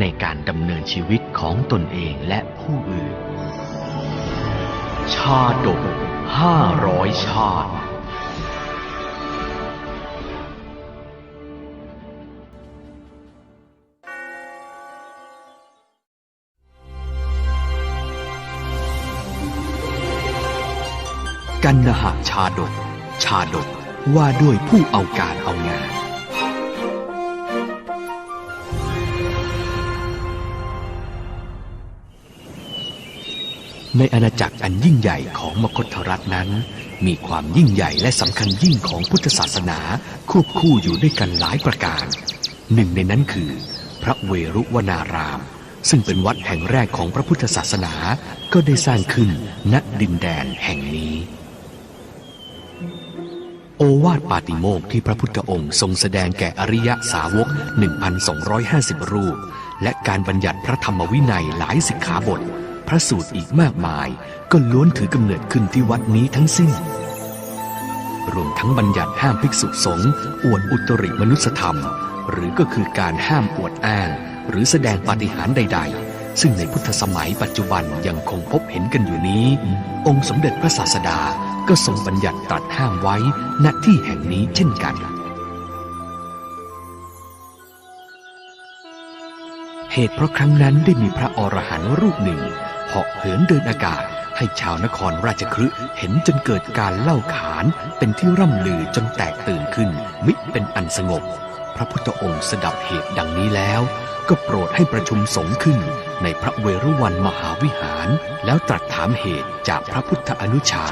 ในการดำเนินชีวิตของตนเองและผู้อื่น ชาดกห้าร้อยชาติ กันนหะชาดก ชาดกว่าด้วยผู้เอาการเอางาน ในอาณาจักรอันยิ่งใหญ่ของมคธรัฐนั้น มีความยิ่งใหญ่และสำคัญยิ่งของพุทธศาสนาควบคู่อยู่ด้วยกันหลายประการ หนึ่งในนั้นคือ พระเวรุวนาราม ซึ่งเป็นวัดแห่งแรกของพระพุทธศาสนาก็ได้สร้างขึ้นณดินแดนแห่งนี้ โอวาทปาติโมกข์ที่พระพุทธองค์ทรงแสดงแก่อริยสาวก 1,250 รูป และการบัญญัติพระธรรมวินัยหลายสิกขาบท พระสูตรอีกมากมาย ก็ล้วนถือกำเนิดขึ้นที่วัดนี้ทั้งสิ้น รวมทั้งบัญญัติห้ามภิกษุสงฆ์อวดอุตริมนุสธรรม หรือก็คือการห้ามอวดอ้าง หรือแสดงปาฏิหาริย์ใด ๆ ซึ่งในพุทธสมัยปัจจุบันยังคงพบเห็นกันอยู่นี้ องค์สมเด็จพระศาสดาก็ทรงบัญญัติตรัสห้ามไว้ณที่แห่งนี้เช่นกัน เหตุเพราะครั้งนั้นได้มีพระอรหันต์รูปหนึ่ง เหาะเหินเดินอากาศ ให้ชาวนครราชคฤห์เห็นจนเกิดการเล่าขาน เป็นที่ร่ำลือจนแตกตื่นขึ้น มิเป็นอันสงบ พระพุทธองค์สดับเหตุดังนี้แล้ว ก็โปรดให้ประชุมสงฆ์ขึ้น ในพระเวรุวันมหาวิหาร แล้วตรัสถามเหตุจากพระพุทธอนุชา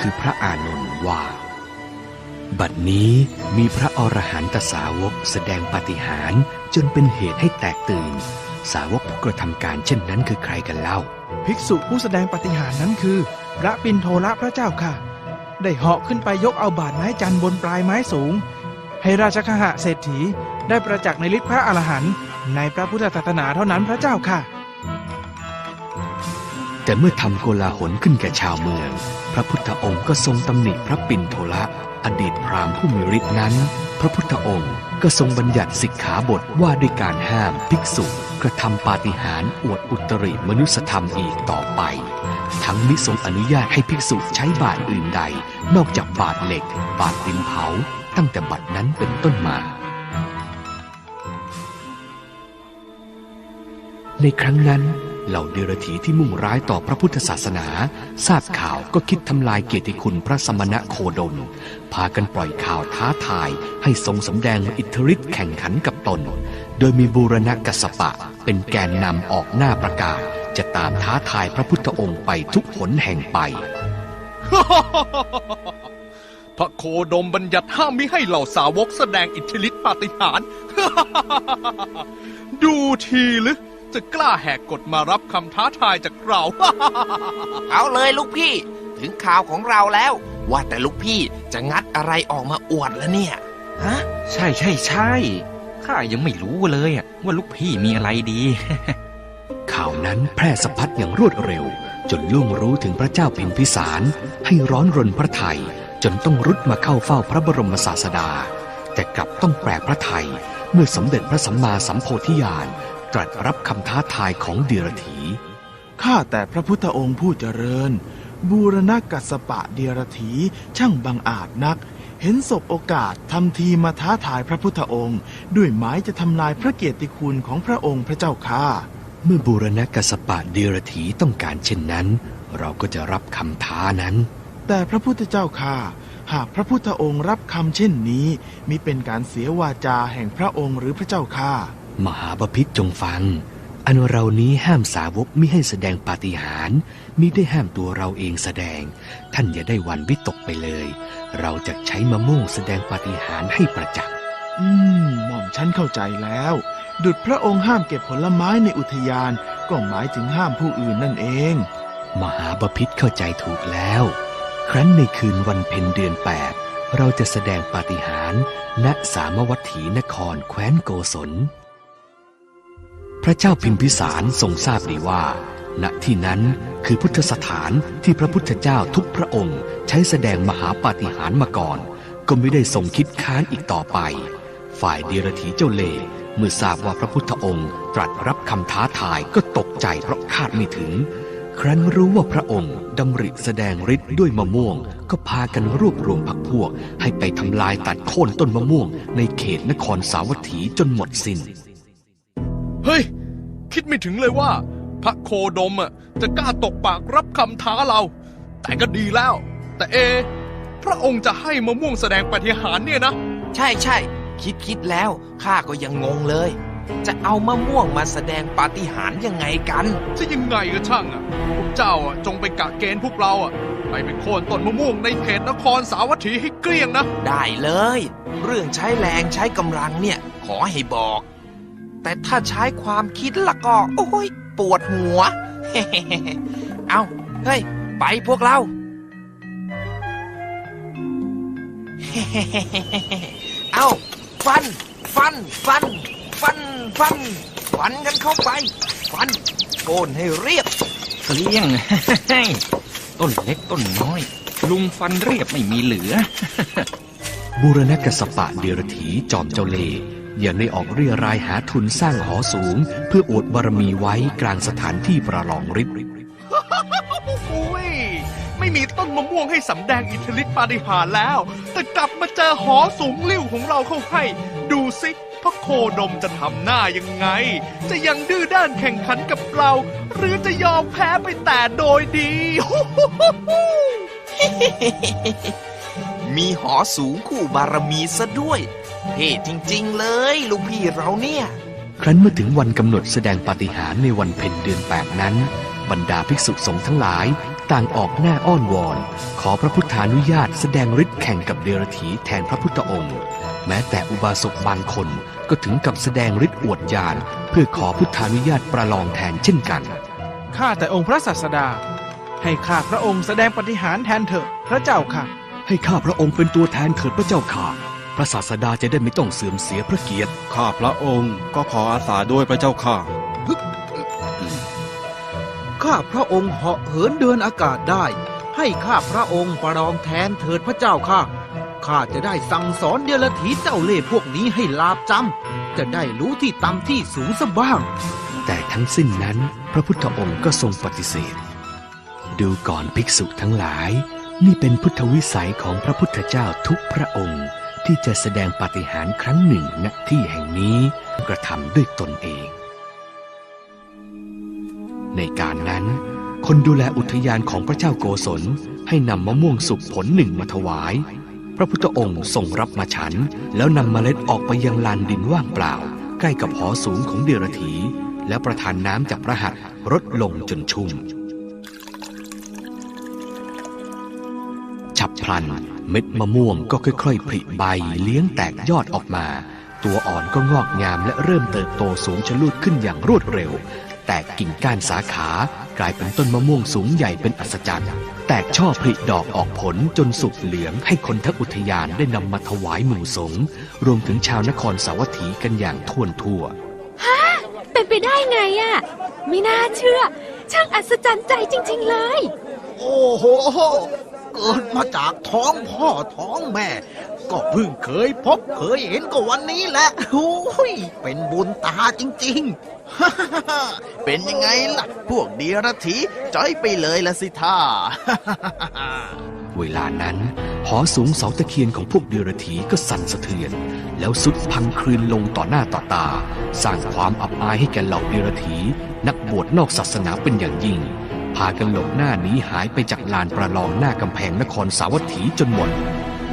คือพระอานนท์ว่า บัดนี้มีพระอรหันตสาวกแสดงปาฏิหาริย์จนเป็นเหตุให้แตกตื่น สาวกผู้กระทำการเช่นนั้นคือใครกันเล่า ภิกษุผู้แสดงปาฏิหารย์นั้นคือ พระปินโทระพระเจ้าค่ะ ได้เหาะขึ้นไปยกเอาบาทไม้จันบนปลายไม้สูง ให้ราชคหะเศรษฐีได้ประจักษ์ในฤทธิพระอรหันต์ในพระพุทธศาสนาเท่านั้นพระเจ้าค่ะ แต่เมื่อทำโกลาหลขึ้นแก่ชาวเมือง พระพุทธองค์ก็ทรงตำหนิพระปิ่นโทละอดีตพราหมณ์ผู้มีฤทธิ์นั้น พระพุทธองค์ก็ทรงบัญญัติสิกขาบทว่าด้วยการห้ามภิกษุกระทำปาฏิหาริย์อวดอุตริมนุสธรรมอีกต่อไป ทั้งมิทรงอนุญาตให้ภิกษุใช้บาทอื่นใด นอกจากบาทเหล็ก บาทดินเผา ตั้งแต่บัดนั้นเป็นต้นมา ในครั้งนั้น เหล่าเดรถีที่มุ่งร้ายต่อพระพุทธศาสนา ทราบข่าวก็คิดทำลายเกียรติคุณพระสมณะโคดม พากันปล่อยข่าวท้าทาย ให้ทรงสำแดงอิทธิฤทธิ์แข่งขันกับตน โดยมีบูรณกัสปะ เป็นแกนนำออกหน้าประกาศ จะตามท้าทายพระพุทธองค์ไปทุกหนแห่งไป พระโคดมบัญญัติห้ามมิให้เหล่าสาวกแสดงอิทธิฤทธิปาฏิหาริย์ดูทีหรือ จะกล้าแหกกฎมารับคำท้าทายจากเรา เอาเลยลูกพี่ ถึงข่าวของเราแล้ว ว่าแต่ลูกพี่จะงัดอะไรออกมาอวดแล้วเนี่ย ฮะ ใช่ใช่ใช่ข้ายังไม่รู้เลยอะว่าลูกพี่มีอะไรดี ข่าวนั้นแพร่สะพัดอย่างรวดเร็ว จนล่วงรู้ถึงพระเจ้าพิมพิสารให้ร้อนรนพระไทยจนต้องรุดมาเข้าเฝ้าพระบรมศาสดา แต่กลับต้องแปลกพระไทยเมื่อสมเด็จพระสัมมาสัมโพธิญาณ ตรัสรับคำท้าทายของเดียรถีข้าแต่พระพุทธองค์ผู้เจริญ บูรณกัสสปะเดียรถีช่างบังอาจนัก เห็นศพโอกาสทำทีมาท้าทายพระพุทธองค์ ด้วยหมายจะทำลายพระเกียรติคุณของพระองค์พระเจ้าค่ะเมื่อบูรณกัสสปะเดียรถีต้องการเช่นนั้น เราก็จะรับคำท้านั้น แต่พระพุทธเจ้าค่ะหากพระพุทธองค์รับคำเช่นนี้มิเป็นการเสียวาจาแห่งพระองค์หรือพระเจ้าค่ะ มหาบพิษจงฟัง อันเรานี้ห้ามสาวกมิให้แสดงปาฏิหาริย์มิได้ห้ามตัวเราเองแสดง ท่านอย่าได้หวันวิตกไปเลย เราจะใช้มะม่วงแสดงปาฏิหาริย์ให้ประจักษ์อืมหม่อมฉันเข้าใจแล้ว ดุดพระองค์ห้ามเก็บผลไม้ในอุทยาน ก็หมายถึงห้ามผู้อื่นนั่นเอง มหาบพิษเข้าใจถูกแล้ว ครั้นในคืนวันเพ็ญเดือนแปดเราจะแสดงปาฏิหาริย์ณสามวัตถีนครแคว้นโกศล พระเจ้าพิมพิสารทรงทราบดีว่า ณที่นั้นคือพุทธสถานที่พระพุทธเจ้าทุกพระองค์ ใช้แสดงมหาปาฏิหาริย์มาก่อน ก็ไม่ได้ทรงคิดค้านอีกต่อไป ฝ่ายเดียรถีเจ้าเล่เมื่อทราบว่าพระพุทธองค์ ตรัสรับคำท้าทายก็ตกใจเพราะคาดไม่ถึง ครั้นรู้ว่าพระองค์ดำริแสดงฤทธิ์ด้วยมะม่วง ก็พากันรวบรวมพรรคพวก ให้ไปทำลายตัดโค่นต้นมะม่วง ในเขตนครสาวัตถีจนหมดสิน้น ฮ้ย คิดไม่ถึงเลยว่า พระโคดมอะจะกล้าตกปากรับคำท้าเรา แต่ก็ดีแล้ว แต่เอ พระองค์จะให้มะม่วงแสดงปาฏิหาริย์เนี่ยนะ ใช่ใช่คิดคิดแล้วข้าก็ยังงงเลย จะเอามะม่วงมาแสดงปาฏิหาริย์ยังไงกัน จะยังไงก็ช่างอะพวกเจ้าอะจงไปกะเกณฑ์พวกเราอะไปเป็นโค่นต้นมะม่วงในเขตนครสาวัตถีให้เกลี้ยงนะ ได้เลย เรื่องใช้แรงใช้กำลังเนี่ย ขอให้บอก แต่ถ้าใช้ความคิดละก็ โอ้ยปวดหัว เอาเฮ้ย ไปพวกเรา เอาฟัน ฟัน ฟัน ฟัน ฟัน ฟันกันเข้าไป ฟันโกนให้เรียบเกลี้ยง ต้นเล็กต้นน้อย ลุงฟันเรียบไม่มีเหลือบูรณกสปะเดียรถีจอมเจ้าเล่ห์ ยังได้ออกเรียรายหาทุนสร้างหอสูง เพื่ออวดบารมีไว้กลางสถานที่ประลองฤทธิ์โอ้ยไม่มีต้นมะม่วงให้สำแดงอิทธิฤทธิปาฏิหาริย์แล้ว แต่กลับมาเจอหอสูงลิ่วของเราเข้าให้ ดูสิพระโคดมจะทำหน้ายังไง จะยังดื้อด้านแข่งขันกับเรา หรือจะยอมแพ้ไปแต่โดยดี มีหอสูงคู่บารมีซะด้วย เท่จริง ๆ เลยลูกพี่เราเนี่ย ครั้นเมื่อถึงวันกำหนดแสดงปาฏิหาริย์ในวันเพ็ญเดือนแปดนั้น บรรดาภิกษุสงฆ์ทั้งหลาย ต่างออกหน้าอ้อนวอน ขอพระพุทธานุญาตแสดงฤทธิ์แข่งกับเดรถีแทนพระพุทธองค์ แม้แต่อุบาสกบางคนก็ถึงกับแสดงฤทธิ์อวดญาณเพื่อขอพุทธานุญาตประลองแทนเช่นกัน ข้าแต่องค์พระศาสดา ให้ข้าพระองค์แสดงปฏิหารย์แทนเถอะพระเจ้าค่ะ ให้ข้าพระองค์เป็นตัวแทนเถิดพระเจ้าค่ะ พระศาสดาจะได้ไม่ต้องเสื่อมเสียพระเกียรติ ข้าพระองค์ก็ขออาสาด้วยพระเจ้าค่ะ ข้าพระองค์เหาะเหินเดินอากาศได้ ให้ข้าพระองค์ประลองแทนเถิดพระเจ้าค่ะ ข้าจะได้สั่งสอนเดลถีเจ้าเล่ห์พวกนี้ให้ลาบจำ จะได้รู้ที่ต่ำที่สูงสบ้าง แต่ทั้งสิ้นนั้นพระพุทธองค์ก็ทรงปฏิเสธ ดูก่อนภิกษุทั้งหลาย นี่เป็นพุทธวิสัยของพระพุทธเจ้าทุกพระองค์ ที่จะแสดงปาฏิหาริย์ครั้งหนึ่งณที่แห่งนี้กระทำด้วยตนเอง ในการนั้น คนดูแลอุทยานของพระเจ้าโกศลให้นำมะม่วงสุกผลหนึ่งมาถวาย พระพุทธองค์ทรงรับมาฉัน แล้วนำเมล็ดออกไปยังลานดินว่างเปล่า ใกล้กับหอสูงของเดรถี แล้วประทานน้ำจากพระหัตถ์รดลงจนชุ่ม ลัน เม็ดมะม่วงก็ค่อยๆผลิใบเลี้ยงแตกยอดออกมา ตัวอ่อนก็งอกงามและเริ่มเติบโตสูงชะลูดขึ้นอย่างรวดเร็ว แตกกิ่งก้านสาขากลายเป็นต้นมะม่วงสูงใหญ่เป็นอัศจรรย์ แตกช่อผลิดอกออกผลจนสุกเหลืองให้คนทั้งอุทยานได้นำมาถวายหมู่สงฆ์รวมถึงชาวนครสาวัตถีกันอย่างท่วนทั่วเป็นไปได้ไงอะไม่น่าเชื่อ ช่างอัศจรรย์ใจจริง ๆ เลย โอ้โห เกิดมาจากท้องพ่อท้องแม่ ก็เพิ่งเคยพบเคยเห็นก็วันนี้แหละโอ้ยเป็นบุญตาจริงๆ เป็นยังไงล่ะ พวกเดียรถีจ้อยไปเลยละสิท่าเวลานั้น หอสูงเสาตะเคียนของพวกเดรถีก็สั่นสะเทือน แล้วสุดพังคลืนลงต่อหน้าต่อตา สร้างความอับอายให้แก่เหล่าเดรถีนักบวชนอกศาสนาเป็นอย่างยิ่ง พากันหลบหน้าหนีหายไปจากลานประลองหน้ากำแพงนครสาวัตถีจนหมด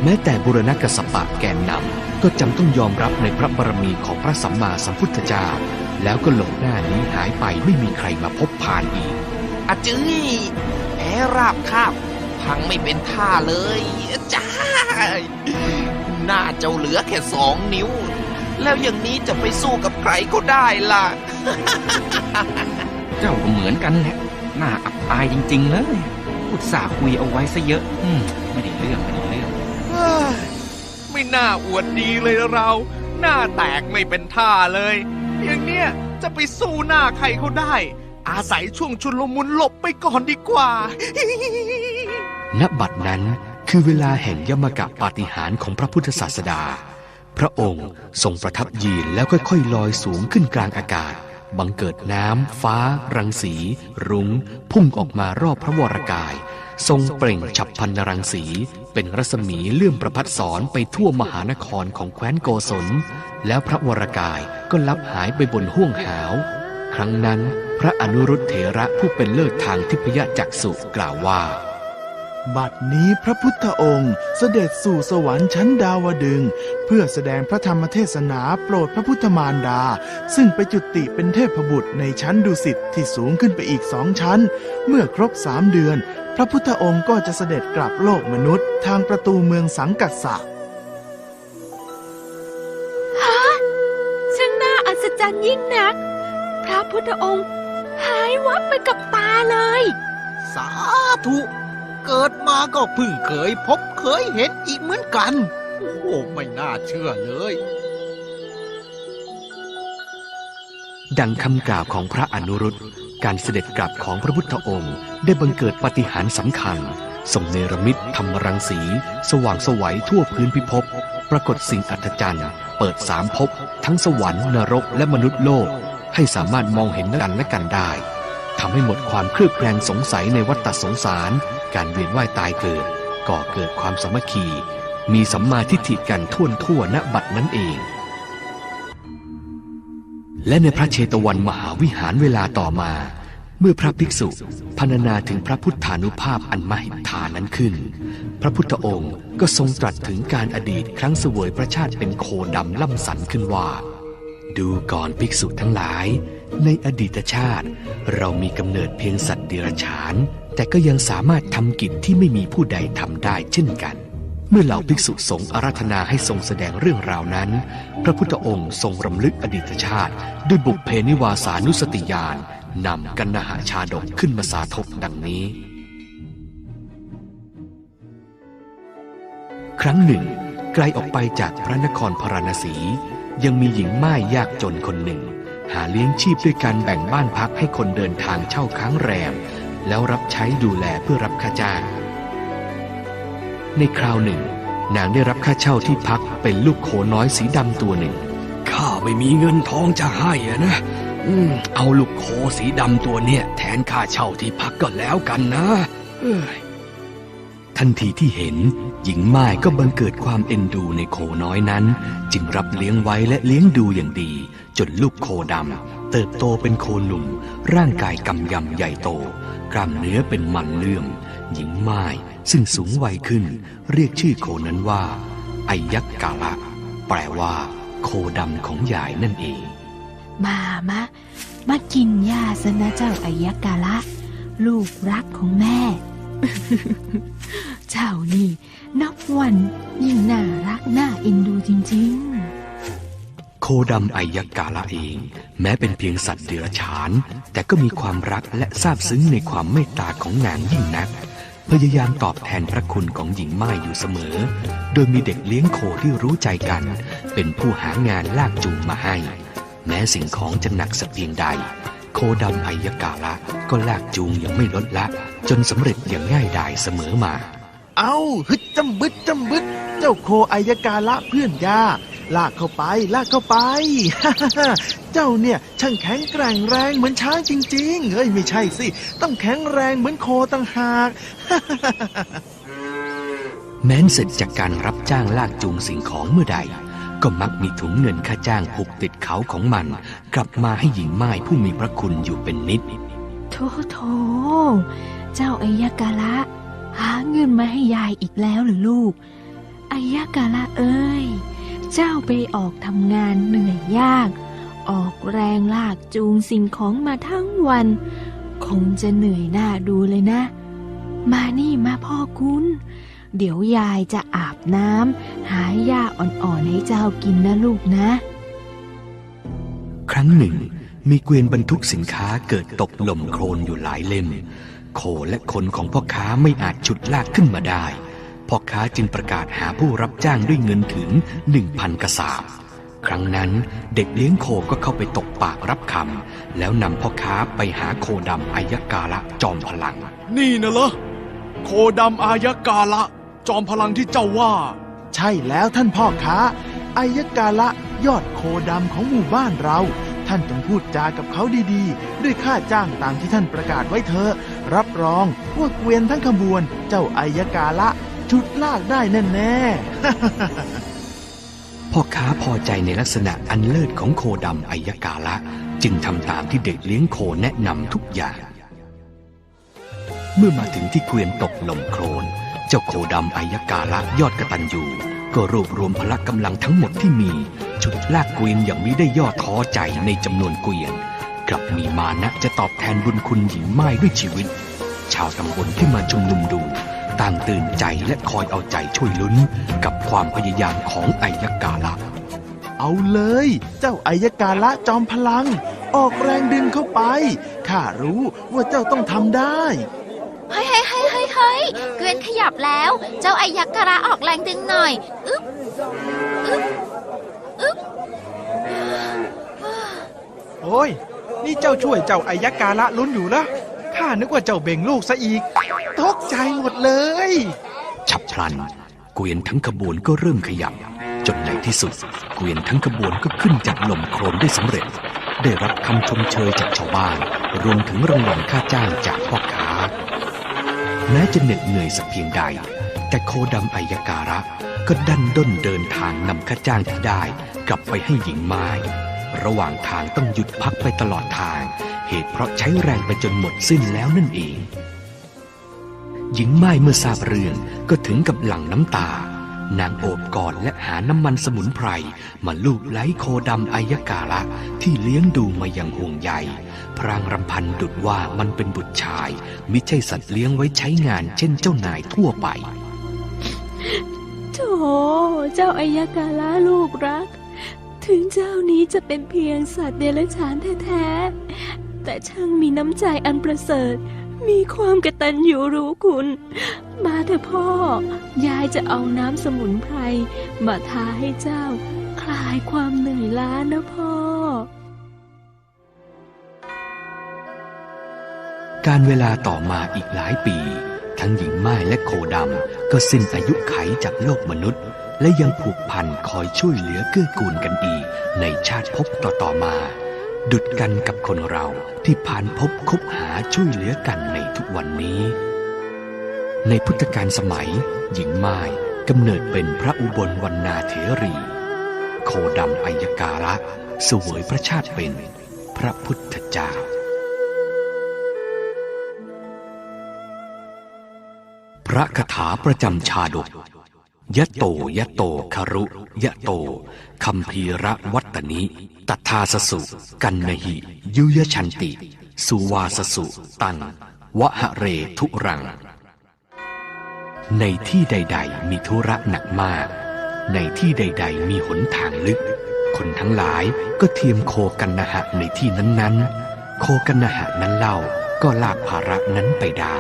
แม้แต่บุรณกสปะแกนนำก็จำต้องยอมรับในพระบารมีของพระสัมมาสัมพุทธเจ้า แล้วก็หลบหน้าหนีหายไปไม่มีใครมาพบผ่านอีกอาจื้ยแพ้ราบคาบพังไม่เป็นท่าเลยจ้าหน้าเจ้าเหลือแค่สองนิ้ว แล้วอย่างนี้จะไปสู้กับใครก็ได้ล่ะ เจ้าก็เหมือนกันแหละ น่าอับอายจริง ๆ เลยอุตส่าห์คุยเอาไว้ซะเยอะ อืมไม่ได้เรื่องไม่ได้เรื่องเฮ้ยไม่น่าอวดดีเลยเรา หน้าแตกไม่เป็นท่าเลย อย่างเนี้ยจะไปสู้หน้าใครเขาได้ อาศัยช่วงชุนลมุนหลบไปก่อนดีกว่า ณบัดนั้นคือเวลาแห่งยมกะปาฏิหาริย์ของพระพุทธศาสดา พระองค์ทรงประทับยืนแล้วค่อยๆลอยสูงขึ้นกลางอากาศ บังเกิดน้ำ ฟ้า รังสี รุง้ง พุ่งออกมารอบพระวรกาย ทรงเปล่งฉับพันรังสี เป็นรัศมีเลื่อมประพัดสอนไปทั่วมหานครของแคว้นโกศล แล้วพระวรกายก็ลับหายไปบนห้วงหาว ครั้งนั้น พระอนุรุตเถระผู้เป็นเลิศทางทิพยจักษุกล่าวว่า บัดนี้พระพุทธองค์เสด็จสู่สวรรค์ชั้นดาวดึงส์เพื่อแสดงพระธรรมเทศนาโปรดพระพุทธมารดา ซึ่งไปจุติเป็นเทพบุตรในชั้นดุสิตที่สูงขึ้นไปอีกสองชั้น เมื่อครบสามเดือน พระพุทธองค์ก็จะเสด็จกลับโลกมนุษย์ ทางประตูเมืองสังกัสสะช่างน่าอัศจรรย์ยิ่งนัก พระพุทธองค์หายวับไปกับตาเลย สาธุ เกิดมาก็เพิ่งเคยพบเคยเห็นอีกเหมือนกัน โอ้โหไม่น่าเชื่อเลย ดังคำกล่าวของพระอนุรุตการเสด็จกลับของพระพุทธองค์ ได้บังเกิดปฏิหารสำคัญทรงเนรมิตธรรมรังสี สว่างสวัยทั่วพื้นพิภพปรากฏสิ่งอัศจรรย์ เปิดสามภพทั้งสวรรค์นรกและมนุษย์โลก ให้สามารถมองเห็นกันและกันได้ทำให้หมดความเครือบแคลงสงสัยในวัฏสงสาร การเวียนว่ายตายเกิด ก่อเกิดความสามัคคี มีสัมมาทิฏฐิกันท่วนทั่วณบัดนั้นเอง และในพระเชตวันมหาวิหารเวลาต่อมา เมื่อพระภิกษุพรรณนาถึงพระพุทธานุภาพอันมหิทานั้นขึ้น พระพุทธองค์ก็ทรงตรัสถึงการอดีตครั้งเสวยพระชาติเป็นโคดำล่ำสันขึ้นว่า ดูก่อนภิกษุทั้งหลาย ในอดีตชาติ เรามีกำเนิดเพียงสัตว์เดรัจฉาน แต่ก็ยังสามารถทำกิจที่ไม่มีผู้ใดทำได้เช่นกัน เมื่อเหล่าภิกษุสงฆ์อาราธนาให้ทรงแสดงเรื่องราวนั้น พระพุทธองค์ทรงรำลึกอดีตชาติ ด้วยบุพเพนิวาสานุสติญาณนำกันนหาชาดกขึ้นมาสาธกดังนี้ ครั้งหนึ่ง ไกลออกไปจากพระนครพาราณสี ยังมีหญิงม่ายยากจนคนหนึ่ง หาเลี้ยงชีพด้วยการแบ่งบ้านพักให้คนเดินทางเช่าค้างแรม แล้วรับใช้ดูแลเพื่อรับค่าจ้าง ในคราวหนึ่ง นางได้รับค่าเช่าที่พักเป็นลูกโขน้อยสีดำตัวหนึ่ง ข้าไม่มีเงินทองจะให้อะนะอเอาลูกโคสีดำตัวเนี้ยแทนค่าเช่าที่พักก็แล้วกันนะ เอ้ย ทันทีที่เห็น หญิงม่ายก็บังเกิดความเอ็นดูในโคน้อยนั้น จึงรับเลี้ยงไว้และเลี้ยงดูอย่างดี จนลูกโคดำเติบโตเป็นโคหนุ่ม ร่างกายกำยำใหญ่โต กล้ามเนื้อเป็นมันเลื่อม หญิงม่ายซึ่งสูงวัยขึ้น เรียกชื่อโคนั้นว่าไอยักษ์กาละ แปลว่า โคดำของยายนั่นเอง มามามากินยาซะนะเจ้าไอายกกาละ ลูกรักของแม่ จ้านี่นับวันยิ่งน่ารักน่าเอ็นดูจริงๆ โคดำไอยกาละเอง แม้เป็นเพียงสัตว์เดรัจฉาน แต่ก็มีความรักและซาบซึ้งในความเมตตาของนางยิ่งนัก พยายามตอบแทนพระคุณของหญิงม่ายอยู่เสมอ โดยมีเด็กเลี้ยงโคที่รู้ใจกัน เป็นผู้หางานลากจูงมาให้ แม้สิ่งของจะหนักสักเพียงใดโคดำไอยกาละก็ลากจูงอย่างไม่ลดละ จนสำเร็จอย่างง่ายดายเสมอมา เอาฮึดจำบึดจำบึด เจ้าโคอายกาละเพื่อนยาลากเข้าไป ลากเข้าไป เจ้าเนี่ย ช่างแข็งแกร่งแรงเหมือนช้างจริง ๆ เฮ้ยไม่ใช่สิ ต้องแข็งแรงเหมือนโคตั้งหาก แม้นเสร็จจากการรับจ้างลากจูงสิ่งของเมื่อใด ก็มักมีถุงเงินค่าจ้างผูกติดเขาของมัน กลับมาให้หญิงไม้ผู้มีพระคุณอยู่เป็นนิด โถโถ เจ้าอายกาละ หาเงินมาให้ยายอีกแล้วหรือลูกอายกาละเอ้ย เจ้าไปออกทำงานเหนื่อยยาก ออกแรงลากจูงสิ่งของมาทั้งวัน คงจะเหนื่อยหน้าดูเลยนะ มานี่มาพ่อคุณเดี๋ยวยายจะอาบน้ำหาหญ้าอ่อนๆให้เจ้ากินนะลูกนะ ครั้งหนึ่ง มีเกวียนบรรทุกสินค้าเกิดตกหล่มโคลนอยู่หลายเล่ม โคและคนของพ่อค้าไม่อาจฉุดลากขึ้นมาได้พ่อค้าจึงประกาศหาผู้รับจ้างด้วยเงินถึงหนึ่งพันกระสาบครั้งนั้นเด็กเลี้ยงโคก็เข้าไปตกปากรับคำแล้วนำพ่อค้าไปหาโคดำอายกาละจอมพลัง นี่นะเหรอโคดำอายกาละ จอมพลังที่เจ้าว่า ใช่แล้วท่านพ่อค้าอายกาละยอดโคดำของหมู่บ้านเรา ท่านจงพูดจากับเขาดีๆ ด้วยค่าจ้างตามที่ท่านประกาศไว้เถอะ รับรองพว่าเกวียนทั้งขบวนเจ้าอายกาละ ชุดลากได้แน่ๆพ่อค้าพอใจในลักษณะอันเลิศของโคดำอายกาละ จึงทำตามที่เด็กเลี้ยงโคแนะนำทุกอย่าง เมื่อมาถึงที่เกวียนตกลมโคลนเจ้าโคดำอายกาละยอดกระตันอยู่ก็รวบรวมพละกำลังทั้งหมดที่มี ชุดลากเกวียนอย่างมิได้ย่อท้อใจในจำนวนเกวียน กลับมีมานะจะตอบแทนบุญคุณหญิงไม้ด้วยชีวิต ชาวตำบลที่มาชุมนุมดูต่างตื่นใจและคอยเอาใจช่วยลุ้นกับความพยายามของอายกาละ เอาเลย เจ้าอายกาละจอมพลัง ออกแรงดึงเข้าไป ข้ารู้ว่าเจ้าต้องทำได้เฮ้ยเฮ้ยเฮ้ยเฮ้ยเฮ้ยเกวียนขยับแล้ว เจ้าไอายักษ์กระออกแรงดึงหน่อย อึ๊บ อึ๊บ อึ๊บ โอ้ย นี่เจ้าช่วยเจ้าไอยกาละลุ้นอยู่ละข้านึกว่าเจ้าเบ่งลูกซะอีก ตกใจหมดเลย ฉับพลัน เกวียนทั้งขบวนก็เริ่มขยับ จนในที่สุด เกวียนทั้งขบวนก็ขึ้นจากลมโครนได้สำเร็จ ได้รับคำชมเชยจากชาวบ้าน รวมถึงรางวัลค่าจ้างจากพ่อค้า แม้จะเหน็ดเหนื่อยสักเพียงใด แต่โคดำอายการะ ก็ดันด้นเดินทางนำค่าจ้างที่ได้ กลับไปให้หญิงไม้ ระหว่างทางต้องหยุดพักไปตลอดทาง เหตุเพราะใช้แรงไปจนหมดสิ้นแล้วนั่นเอง หญิงไม้เมื่อทราบเรื่องก็ถึงกับหลั่งน้ำตา นางโอบกอดและหาน้ำมันสมุนไพรมาลูบไล้โคดำอายกาละที่เลี้ยงดูมาอย่างห่วงใยพรางรำพันดุดว่ามันเป็นบุตรชาย มิใช่สัตว์เลี้ยงไว้ใช้งานเช่นเจ้านายทั่วไปโถเจ้าอายกาละลูกรัก ถึงเจ้านี้จะเป็นเพียงสัตว์เดรัจฉานแท้ๆ แต่ช่างมีน้ำใจอันประเสริฐ มีความกระตัญญูรู้คุณ มาเถอะพ่อ ยายจะเอาน้ำสมุนไพรมาทาให้เจ้า คลายความเหนื่อยล้านะพ่อ การเวลาต่อมาอีกหลายปี ทั้งหญิงไม้และโคดำก็สิ้นอายุไขจากโลกมนุษย์ และยังผูกพันคอยช่วยเหลือเกื้อกูลกันอีก ในชาติภพต่อๆมา ดุดกันกับคนเราที่ผ่านพบคบหาช่วยเหลือกันในทุกวันนี้ ในพุทธกาลสมัย หญิงไม้กำเนิดเป็นพระอุบลวรรณาเถรี โคดำอัยการะ สวยพระชาติเป็น พระพุทธเจ้า ระคาถาประจำชาดก ยะโตยะโตคารุ ยะโตคัมภีระวัตนิตถาสสุ กันนหิ ยุยชันติ สุวาสสุ ตัง วะหะเรทุรัง ในที่ใด ๆ มีธุระหนักมาก ในที่ใด ๆ มีหนทางลึก คนทั้งหลายก็เทียมโคกันนะหะในที่นั้นๆ โคกันนะหะนั้นเล่าก็ลากภาระนั้นไปได้